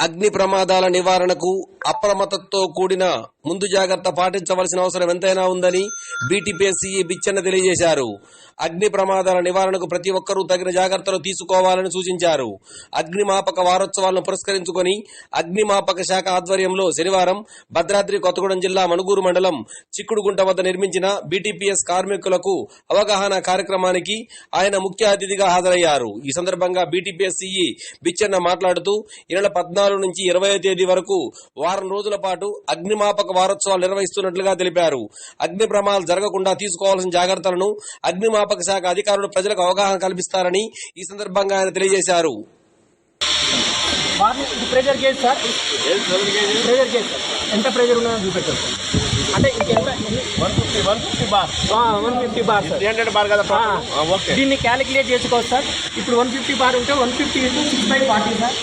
అగ్ని ప్రమాదాల నివారణకు అప్రమత్తతో కూడిన ముందు జాగ్రత్త పాటించవలసిన అవసరం ఎంతైనా ఉందని బీటీపీఎస్సీ బిచ్చన్న తెలియజేశారు. అగ్ని ప్రమాదాల నివారణకు ప్రతి ఒక్కరూ తగిన జాగ్రత్తలు తీసుకోవాలని సూచించారు. అగ్నిమాపక వారోత్సవాలను పురస్కరించుకొని అగ్నిమాపక శాఖ ఆధ్వర్యంలో శనివారం భద్రాద్రి కొత్తగూడెం జిల్లా మణుగూరు మండలం చిక్కుడుగుంట వద్ద నిర్మించిన బీటీపీఎస్ కార్మికులకు అవగాహన కార్యక్రమానికి ఆయన ముఖ్య అతిథిగా హాజరయ్యారు. ఈ సందర్భంగా బీటీపీఎస్ బిచ్చన్న మాట్లాడుతూ ఈ నెల పద్నాలుగు నుంచి ఇరవై తేదీ వరకు వారం రోజుల పాటు అగ్నిమాపక వారోత్సవాలు నిర్వహిస్తున్నట్లుగా తెలిపారు. అగ్ని ప్రమాదాలు జరగకుండా తీసుకోవాల్సిన జాగ్రత్తలను అగ్నిమాపక శాఖ అధికారులు ప్రజలకు అవగాహన కల్పిస్తారని ఈ సందర్భంగా ఆయన తెలియజేశారు. Pressure gauge sir? Pressure gauge ఎంత ప్రెజర్ ఉన్నదో చూపెట్టారు. అంటే one fifty one fifty bar one fifty bar sir. Three hundred bar కదా ఆ, ఓకే. దీన్ని క్యాలిక్యులేట్ చేసుకోవచ్చు సార్. ఇప్పుడు వన్ ఫిఫ్టీ బార్ ఉంటే one fifty six by forty sir.